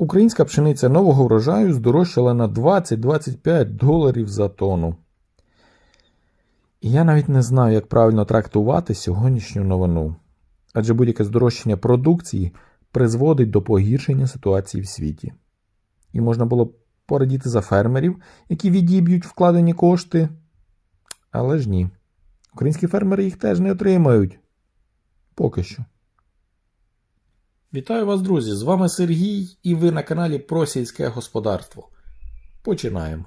Українська пшениця нового врожаю здорожчала на 20-25 доларів за тонну. І я навіть не знаю, як правильно трактувати сьогоднішню новину. Адже будь-яке здорожчання продукції призводить до погіршення ситуації в світі. І можна було б порадіти за фермерів, які відіб'ють вкладені кошти. Але ж ні. Українські фермери їх теж не отримають. Поки що. Вітаю вас, друзі! З вами Сергій і ви на каналі Про сільське господарство. Починаємо.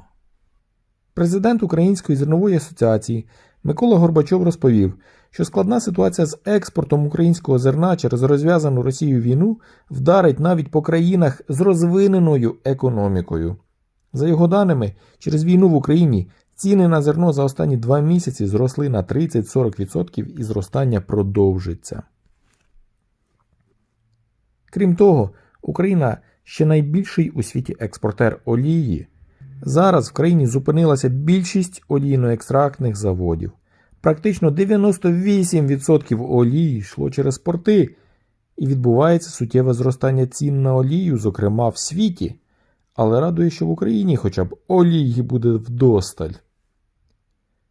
Президент Української зернової асоціації Микола Горбачов розповів, що складна ситуація з експортом українського зерна через розв'язану Росією війну вдарить навіть по країнах з розвиненою економікою. За його даними, через війну в Україні ціни на зерно за останні два місяці зросли на 30-40% і зростання продовжиться. Крім того, Україна ще найбільший у світі експортер олії. Зараз в країні зупинилася більшість олійно-екстрактних заводів. Практично 98% олії йшло через порти, і відбувається суттєве зростання цін на олію, зокрема в світі. Але радує, що в Україні хоча б олії буде вдосталь.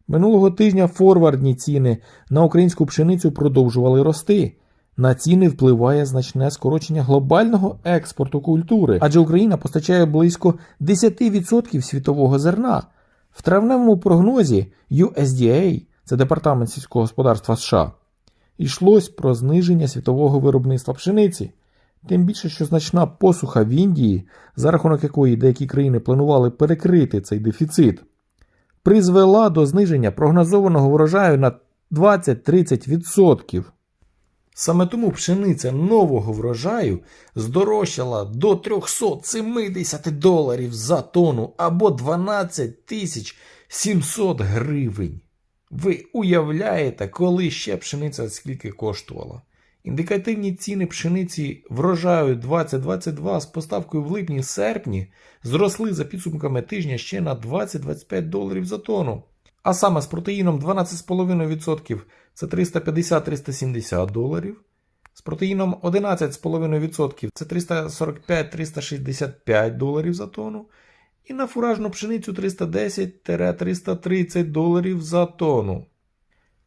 Минулого тижня форвардні ціни на українську пшеницю продовжували рости. На ціни впливає значне скорочення глобального експорту культури, адже Україна постачає близько 10% світового зерна. В травневому прогнозі USDA, це Департамент сільського господарства США, йшлось про зниження світового виробництва пшениці. Тим більше, що значна посуха в Індії, за рахунок якої деякі країни планували перекрити цей дефіцит, призвела до зниження прогнозованого врожаю на 20-30%. Саме тому пшениця нового врожаю здорожчала до 370 доларів за тонну або 12 тисяч 700 гривень. Ви уявляєте, коли ще пшениця скільки коштувала? Індикативні ціни пшениці врожаю 2022 з поставкою в липні-серпні зросли за підсумками тижня ще на 20-25 доларів за тонну. А саме з протеїном 12,5% це 350-370 доларів. З протеїном 11,5% це 345-365 доларів за тонну. І на фуражну пшеницю 310-330 доларів за тонну.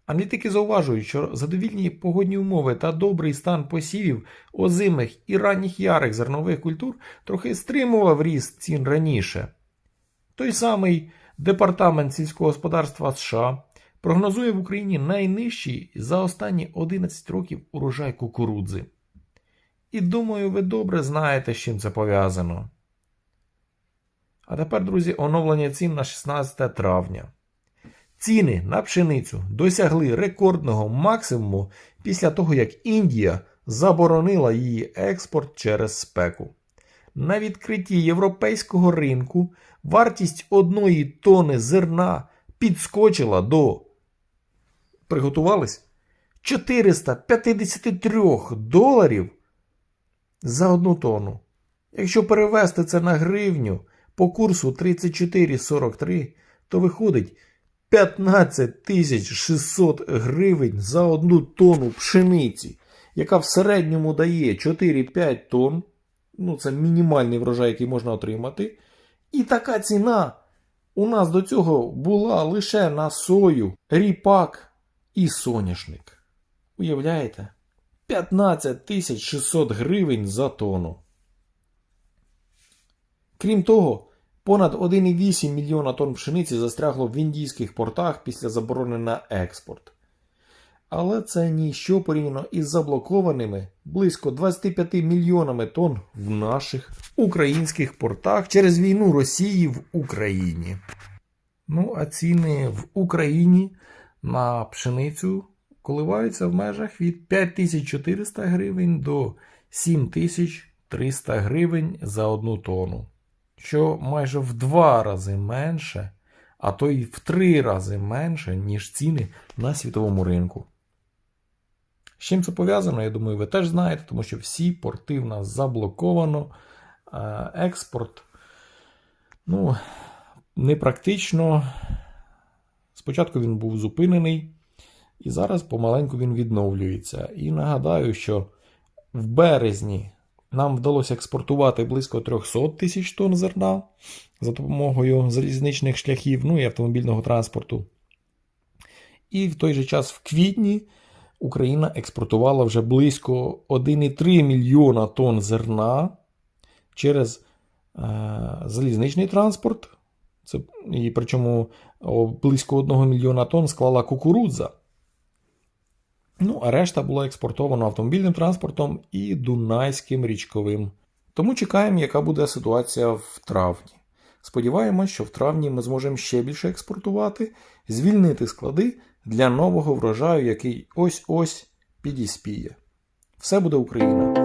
Аналітики зауважують, що задовільні погодні умови та добрий стан посівів озимих і ранніх ярих зернових культур трохи стримував ріст цін раніше. Той самий Департамент сільського господарства США прогнозує в Україні найнижчий за останні 11 років урожай кукурудзи. І думаю, ви добре знаєте, з чим це пов'язано. А тепер, друзі, оновлення цін на 16 травня. Ціни на пшеницю досягли рекордного максимуму після того, як Індія заборонила її експорт через спеку. На відкритті європейського ринку вартість одної тони зерна підскочила до приготувались 453 доларів за одну тонну. Якщо перевести це на гривню по курсу 34,43, то виходить 15 600 гривень за одну тонну пшениці, яка в середньому дає 4-5 тонн. Ну, це мінімальний врожай, який можна отримати. І така ціна у нас до цього була лише на сою, ріпак і соняшник. Уявляєте? 15 600 гривень за тонну. Крім того, понад 1,8 мільйона тонн пшениці застрягло в індійських портах після заборони на експорт. Але це ніщо порівняно із заблокованими близько 25 мільйонами тонн в наших українських портах через війну Росії в Україні. Ну, а ціни в Україні на пшеницю коливаються в межах від 5400 гривень до 7300 гривень за одну тонну, що майже в два рази менше, а то й в три рази менше, ніж ціни на світовому ринку. З чим це пов'язано, я думаю, ви теж знаєте, тому що всі порти в нас заблоковано. Е, Експорт ну, непрактично. Спочатку він був зупинений, і зараз помаленьку він відновлюється. І нагадаю, що в березні нам вдалося експортувати близько 300 тисяч тонн зерна за допомогою залізничних шляхів, ну і автомобільного транспорту. І в той же час в квітні Україна експортувала вже близько 1,3 мільйона тонн зерна через е, залізничний транспорт. Це, і причому близько 1 мільйона тонн склала кукурудза. Ну, а решта була експортована автомобільним транспортом і Дунайським річковим. Тому чекаємо, яка буде ситуація в травні. Сподіваємось, що в травні ми зможемо ще більше експортувати, звільнити склади для нового врожаю, який ось-ось підіспіє. Все буде Україна!